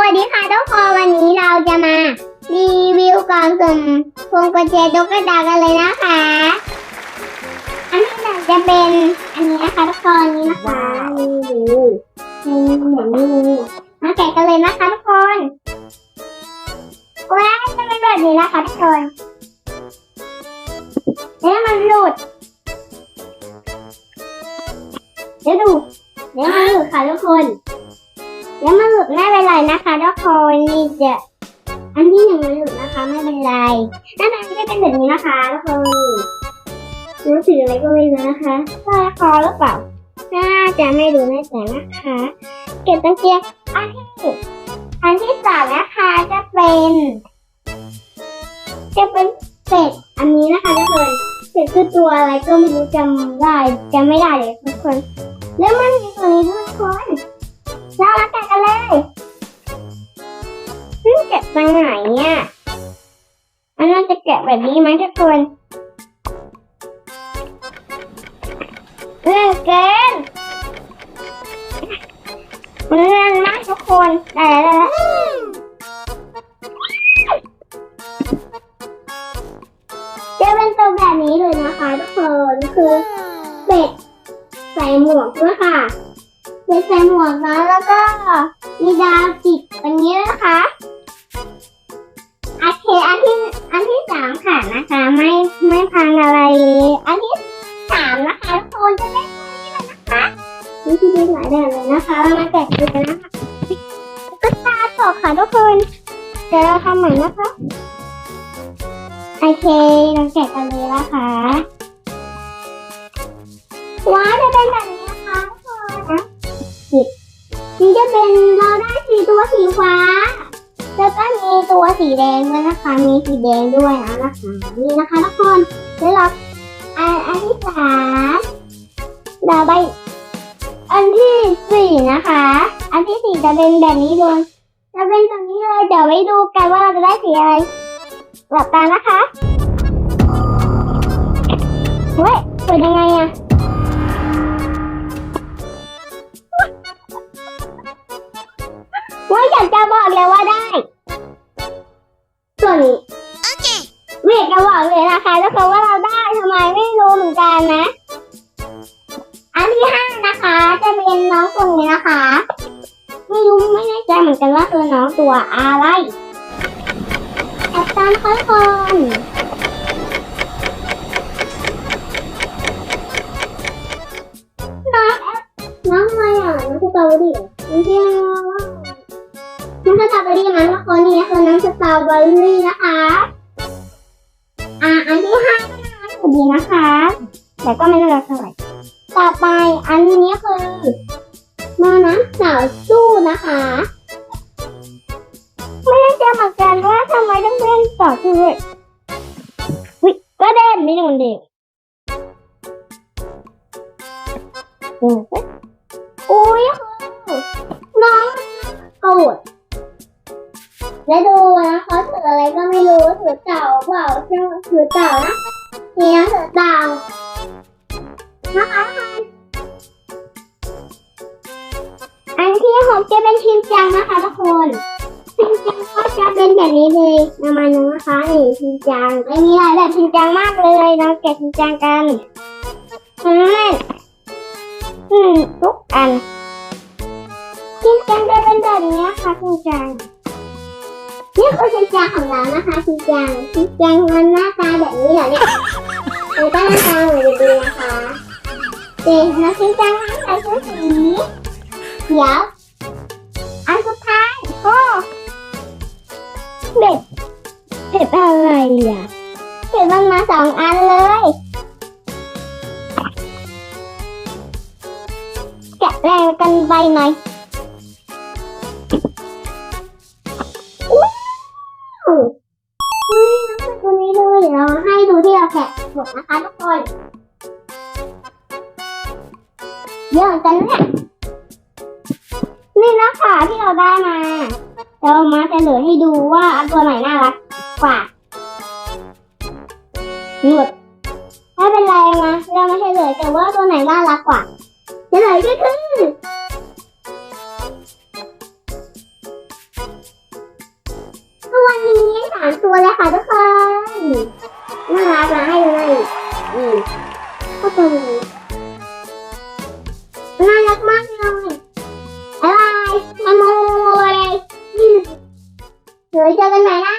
วัสดีค่ะทุกคนวันนี้เราจะมารีวิวกล่องสุ่มพวงกุญแจตุ๊กตากันเลยนะคะ อันที่หนึ่งจะเป็นอันนี้นะคะทุกคนนี้นะคะนี่ดูนี่เหมือนนี่มาแกะกันเลยนะคะทุกคนว้าวจะเป็นแบบนี้นะคะทุกคนแล้วมันหลุดเดี๋ยวดูเดี๋ยวมันหลุดค่ะทุกคน แล้วมันหลุดไม่เป็นไรนะคะทุกคนนี่จะอันที่หนึ่งมันหลุดนะคะไม่เป็นไรหน้าตาก็จะเป็นแบบนี้นะคะทุกคนรู้สึกอะไรก็ไม่รู้นะคะใช่คอหรือเปล่าน่าจะไม่รู้แน่ใจนะคะ เก็บตังเตียงอันที่อันที่สามนะคะจะเป็นจะเป็นเป็ดอันนี้นะคะทุกคนเป็ดคือตัวอะไรก็ไม่รู้จำได้จำไม่ได้เลยทุกคน แล้วมันมีตัวนี้ทุกคน เรามาแกะกันเลยนี่แกะตรงไหนเนี่ยอันน่าจะแกะแบบนี้ไหมทุกคนเรื่องเกินมันเรื่องมากทุกคนได้แล้วได้แล้วจะเป็นตัวแบบนี้เลยนะคะทุกคนคือ นี่ที่มีหลายแบบเลยนะคะเรามาแกะดูกันนะคะก็ตาตกค่ะทุกคนเดี๋ยวเราทำใหม่นะคะโอเคเราแกะกันเลยนะคะว้าวจะเป็นแบบนี้นะคะทุกคนนี่จะเป็นเราได้สีตัวสีฟ้าแล้วก็มีตัวสีแดงด้วยนะคะ มีสีแดงด้วยนะนะคะนี่นะคะทุกคนแล้วเราอันอันที่สามเราไป สี่นะคะ อันที่สี่จะเป็นแบบนี้เลยจะเป็นตรงนี้เลย เดี๋ยวไปดูกันว่าเราจะได้สีอะไรหลับตานะคะเฮ้ยเปิดยังไงอะว่าอยากจะบอกเลยว่าได้ ส่วนนี้ไม่อยากจะบอกเลยนะคะทุกคนว่าเราได้ทำไมไม่รู้เหมือนกันนะ อันที่ห้า น้องคนนี้นะคะ ไม่รู้ไม่แน่ใจเหมือนกันว่าคือน้องตัวอะไรแอบตามค่อยคนน้องแอบน้องอะไรอะน้องสตรอเบอรี่เหรอน้องที่ว่าน้ำสตรอเบอรี่มันว่าคนนี้คือน้ำสตรอเบอรี่นะคะอ่าอันที่ห้าก็น่ารักอยู่ดีนะคะแต่ก็ไม่น่ารักเท่าไหร่ต่อไปอันนี้คือ มานะสาวสู้นะคะ ไม่แน่ใจเหมือนกันว่าทำไมต้องเล่นต่อสู้ด้วยวิก็เด่นไม่โดนเด็กอืมอุ้ยคือน้องโกรธแล้วดูนะเขาถืออะไรก็ไม่รู้ถือเต่าเปล่าใช่ไหมถือเต่านะเนี่ยถือเต่านะคะ นที่หกจะเป็นชิมจังนะคะทุกคนชิมจังก็จะเป็นแบบนี้เลยประมาณนึงนะคะนี่ชิมจังไม่มีอะไรแบบชิมจังมากเลยเราแกะชิมจังกันอืมอืมทุกอันชิมจังจะเป็นแบบนี้ค่ะชิมจังนี่คือชินจังของเรานะคะชินจังชินจังมันหน้าตาแบบนี้เหรอเนี่ยมันก็หน้าตาเหมือนดีนะคะเด็กนะชินจังทั้งใส่ชุดสีเขียว อันสุดท้ายโอ้เบ็ดเบ็ดอะไรอะเบ็ดมันมาสองอันเลยแกะแรงกันไปหน่อยอุ้ยน้องตัวนี้เลยเราให้ดูที่เราแกะหมดนะคะทุกคนเยอะจังเนี่ย นี่ะที่เราได้มาเรามาจะเหลือให้ดูว่าตัวไหนน่ารักกว่าหมดไม่เป็นไรนะเราไม่ใช่เลยแต่ว่าตัวไหนน่ารักกว่าเฉลยก็คือามตัวเลยค่ะทุกคนน่ารักนะให้ดูหน่อยอืมก็ตัวนี้ บ๊ายบา